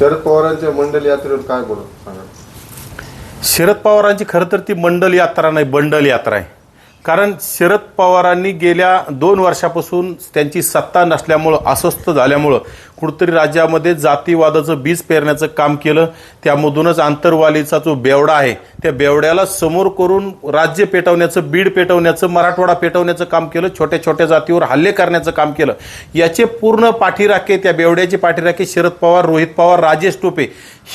शरद पवारांच्या मंडल यात्रेवर काय बोलत सांगा? शरद पवारांची खरं तर ती मंडल यात्रा नाही बंडल यात्रा आहे. कारण शरद पवारांनी गेल्या दोन वर्षापासून त्यांची सत्ता नसल्यामुळं अस्वस्थ झाल्यामुळं कुठंतरी राज्यामध्ये जातीवादाचं बीज पेरण्याचं काम केलं. त्यामधूनच आंतरवालीचा जो बेवडा आहे त्या बेवड्याला समोर करून राज्य पेटवण्याचं बीड पेटवण्याचं मराठवाडा पेटवण्याचं काम केलं. छोट्या छोट्या जातीवर हल्ले करण्याचं काम केलं. याचे पूर्ण पाठीराखे त्या बेवड्याचे पाठीराखे शरद पवार रोहित पवार राजेश टोपे.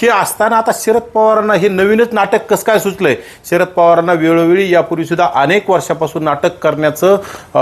हे असताना आता शरद पवारांना हे नवीनच नाटक कसं काय सुचलंय? शरद पवारांना वेळोवेळी यापूर्वी सुद्धा अनेक वर्षापासून नाटक करण्याचं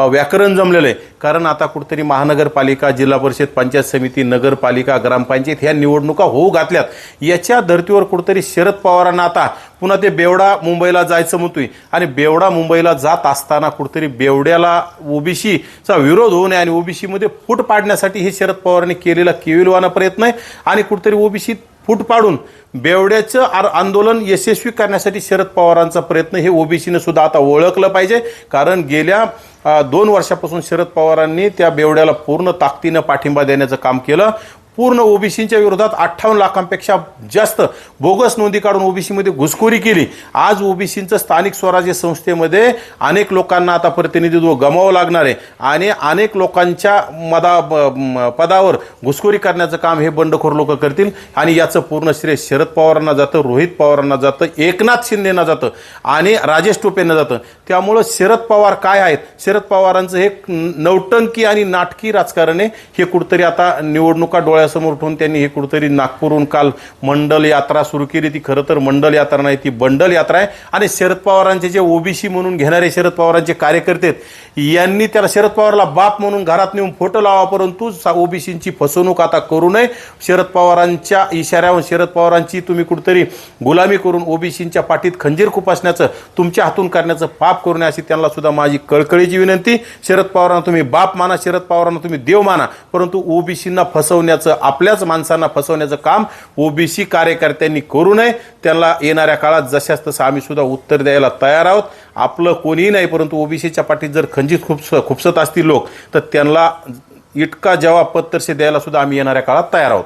व्याकरण जमलेलं आहे. कारण आता कुठेतरी महानगरपालिका जिल्हा परिषद पंचायत समिती नगरपालिका ग्रामपंचायत ह्या निवडणुका होऊ घातल्यात. याच्या धर्तीवर कुठेतरी शरद पवारांना आता पुन्हा ते बेवडा मुंबईला जायचं म्हणतोय. आणि बेवडा मुंबईला जात असताना कुठेतरी बेवड्याला ओबीसीचा विरोध होऊ नये आणि ओबीसीमध्ये फूट पाडण्यासाठी हे शरद पवारांनी केलेला केविलवाना प्रयत्न आहे. आणि कुठेतरी ओबीसी फूट पाडून बेवड्याचं आर- आंदोलन यशस्वी करण्यासाठी शरद पवारांचा प्रयत्न हे ओबीसीनं सुद्धा आता ओळखलं पाहिजे. कारण गेल्या दोन वर्षापासून शरद पवारांनी त्या बेवड्याला पूर्ण ताकदीनं पाठिंबा देण्याचं काम केलं. पूर्ण ओबीसीच्या विरोधात अठ्ठावन्न लाखांपेक्षा जास्त बोगस नोंदी काढून ओबीसीमध्ये घुसखोरी केली. आज ओबीसीचं स्थानिक स्वराज्य संस्थेमध्ये अनेक लोकांना आता प्रतिनिधित्व गमावं लागणार आहे. आणि अनेक लोकांच्या मदा ब- पदावर घुसखोरी करण्याचं काम हे बंडखोर लोक करतील. आणि याचं पूर्ण श्रेय शरद पवारांना जातं रोहित पवारांना जातं एकनाथ शिंदेना जातं आणि राजेश टोपेंना जातं. त्यामुळं शरद पवार काय आहेत? शरद पवारांचं हे नौटंकी आणि नाटकी राजकारण आहे. हे कुठंतरी आता निवडणुका डोळ्या डोळ्यासमोर ठेवून त्यांनी हे कुठंतरी नागपूरहून काल मंडल यात्रा सुरू केली. ती खरं तर मंडल यात्रा नाही ती बंडल यात्रा आहे. आणि शरद पवारांचे जे ओबीसी म्हणून घेणारे शरद पवारांचे कार्यकर्ते आहेत, यांनी त्याला शरद पवारला बाप म्हणून घरात नेऊन फोटो लावा परंतु ओबीसींची फसवणूक आता करू नये. शरद पवारांच्या इशाऱ्यावर शरद पवारांची तुम्ही कुठंतरी गुलामी करून ओबीसींच्या पाठीत खंजीर खुपासण्याचं तुमच्या हातून करण्याचं पाप करू नये अशी त्यांना सुद्धा माझी कळकळीची विनंती. शरद पवारांना तुम्ही बाप माना शरद पवारांना तुम्ही देव माना परंतु ओबीसींना फसवण्याचं आपल्याच माणसांना फसवण्याचं काम ओबीसी कार्यकर्त्यांनी करू नये. त्यांना येणाऱ्या काळात जशाच तसं आम्ही सुद्धा उत्तर द्यायला तयार आहोत. आपलं कोणीही नाही परंतु ओबीसीच्या पाठीत जर खंजित खुपस खुपसत असतील लोक तर त्यांना इतका जवाब पत्तरसे द्यायला सुद्धा आम्ही येणाऱ्या काळात तयार आहोत.